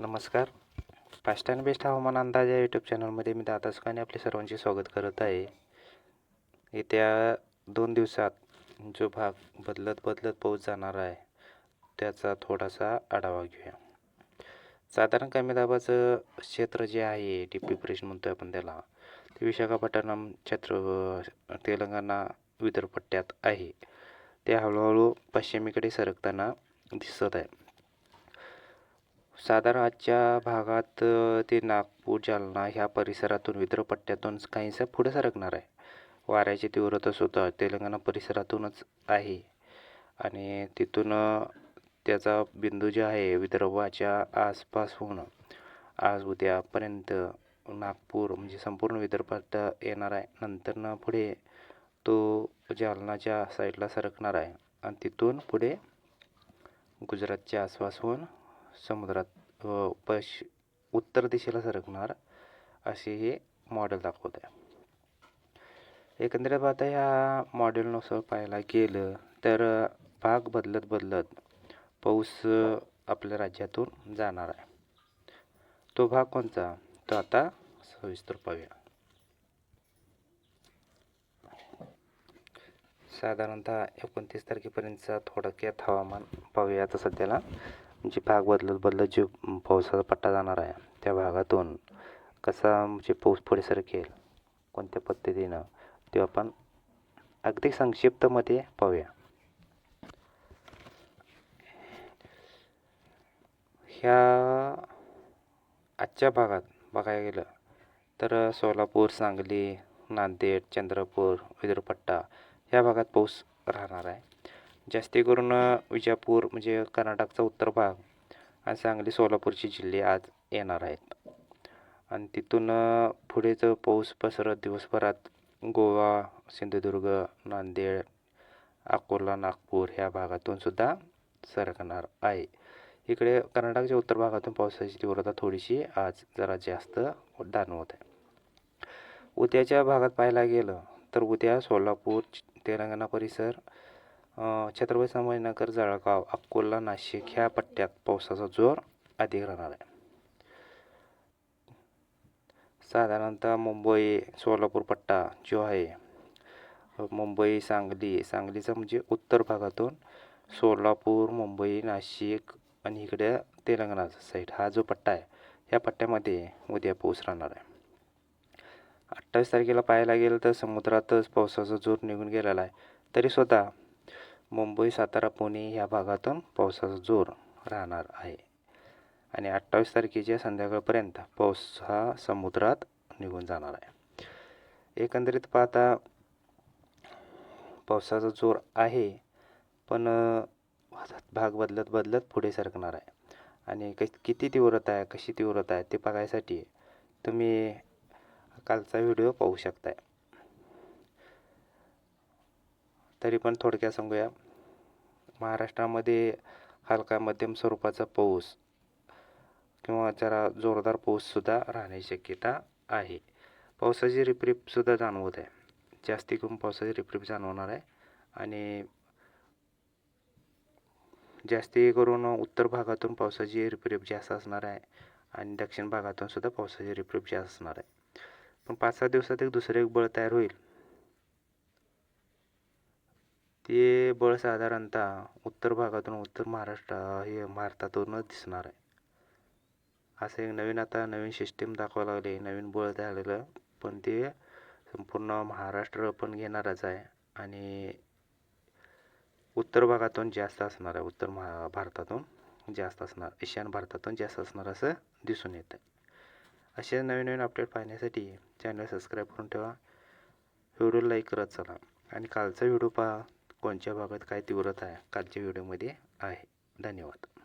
नमस्कार. Fast and best हवामान अंदाज या यूट्यूब चॅनलमध्ये मी दादा सुखाने आपले सर्वांचे स्वागत करत आहे. येत्या दोन दिवसात जो भाग बदलत बदलत पाऊस जाणार आहे त्याचा थोडासा आढावा घेऊया. साधारण कमी दाबाचं क्षेत्र जे आहे डी पी प्रेशन म्हणतो आपण त्याला ते विशाखापट्टणम छत्र तेलंगणा विदर्भ पट्ट्यात आहे. ते हळूहळू पश्चिमेकडे सरकताना दिसत आहे. साधारण आजच्या भागात ते नागपूर जालना ह्या परिसरातून विद्रपट्ट्यातून काहीसं पुढे सरकणार आहे. वाऱ्याची तीव्रता सुद्धा तेलंगणा परिसरातूनच आहे. आणि तिथून त्याचा बिंदू जे आहे विदर्भाच्या आसपास होऊन आज उद्यापर्यंत नागपूर म्हणजे संपूर्ण विदर्भात येणार आहे. नंतरनं पुढे तो जालनाच्या साईडला सरकणार आहे. आणि तिथून पुढे गुजरातच्या आसपास होऊन समुद्रात पश उत्तर दिशेला सरकणार असे हे मॉडेल दाखवत आहे. एकंदरीत आता ह्या मॉडेलनुसार पाहायला गेलं तर भाग बदलत बदलत पाऊस आपल्या राज्यातून जाणार आहे. तो भाग कोणता? तो आता सविस्तर पाहूया. साधारणतः एकोणतीस तारखेपर्यंतचा थोडक्यात हवामान पाहूया आता सध्याला. म्हणजे भाग बदलत बदलत जे पावसाचा पट्टा जाणार आहे त्या भागातून कसा म्हणजे पाऊस पुढे सरकेल कोणत्या पद्धतीनं ते आपण अगदी संक्षिप्तमध्ये पाहूया. ह्या आजच्या भागात बघायला गेलं तर सोलापूर सांगली नांदेड चंद्रपूर विदर्भपट्टा ह्या भागात पाऊस राहणार आहे. जास्ती करून विजापूर म्हणजे कर्नाटकचा उत्तर भाग आणि सांगली सोलापूरचे जिल्हे आज येणार आहेत. आणि तिथून पुढे जो पाऊस पसरत दिवसभरात गोवा सिंधुदुर्ग नांदेड अकोला नागपूर ह्या भागातून सुद्धा सरकणार आहे. इकडे कर्नाटकच्या उत्तर भागातून पावसाची तीव्रता थोडीशी आज जरा जास्त जाणवत आहे. उद्याच्या भागात पाहायला गेलं तर उद्या सोलापूर तेलंगणा परिसर छत्रपती संभाजीनगर जळगाव अकोला नाशिक ह्या पट्ट्यात पावसाचा जोर अधिक राहणार आहे. साधारणतः मुंबई सोलापूर पट्टा जो आहे मुंबई सांगली सांगलीचा म्हणजे उत्तर भागातून सोलापूर मुंबई नाशिक आणि इकडे तेलंगणाचा साईड हा जो पट्टा आहे ह्या पट्ट्यामध्ये उद्या पाऊस राहणार आहे. अठ्ठावीस तारखेला पाहायला गेलं तर समुद्रातच पावसाचा जोर निघून गेलेला आहे. तरीसुद्धा मुंबई सातारा पुणे ह्या भागातून पावसाचा जोर राहणार आहे. आणि अठ्ठावीस तारखेच्या संध्याकाळपर्यंत पाऊस हा समुद्रात निघून जाणार आहे. एकंदरीत पाहता पावसाचा जोर आहे पण भाग बदलत बदलत पुढे सरकणार आहे. आणि क किती तीव्रता आहे कशी तीव्रता आहे ते बघायसाठी तुम्ही कालचा व्हिडिओ पाहू शकताय. तरी पण थोडक्यात सांगूया. महाराष्ट्रामध्ये हलका मध्यम स्वरूपाचा पाऊस किंवा जरा जोरदार पाऊससुद्धा राहण्याची शक्यता आहे. पावसाची रिपरिपसुद्धा जाणवत आहे. जास्ती करून पावसाची रिपरिप जाणवणार आहे. आणि जास्ती करून उत्तर भागातून पावसाची रिपरिप जास्त असणार आहे आणि दक्षिण भागातून सुद्धा पावसाची रिपरिप जास्त असणार आहे. पण पाच सहा दिवसात एक दुसरं एक बळ तयार होईल. ते बळ साधारणतः उत्तर भागातून उत्तर महाराष्ट्र हे भारतातूनच दिसणार आहे. असं एक नवीन आता नवीन सिस्टीम दाखवायला लागले नवीन बळ झालेलं. पण ते संपूर्ण महाराष्ट्र पण घेणारच आहे. आणि उत्तर भागातून जास्त असणार आहे. उत्तर महा भारतातून जास्त असणार ईशान्य भारतातून जास्त असणार असं दिसून येतं आहे. असे नवीन नवीन अपडेट पाहण्यासाठी चॅनल सबस्क्राईब करून ठेवा. व्हिडिओ लाईक करत चला. आणि कालचा व्हिडिओ पहा. कोणत्या भागात काय तीव्रता आहे? कालच्या व्हिडिओमध्ये आहे. धन्यवाद.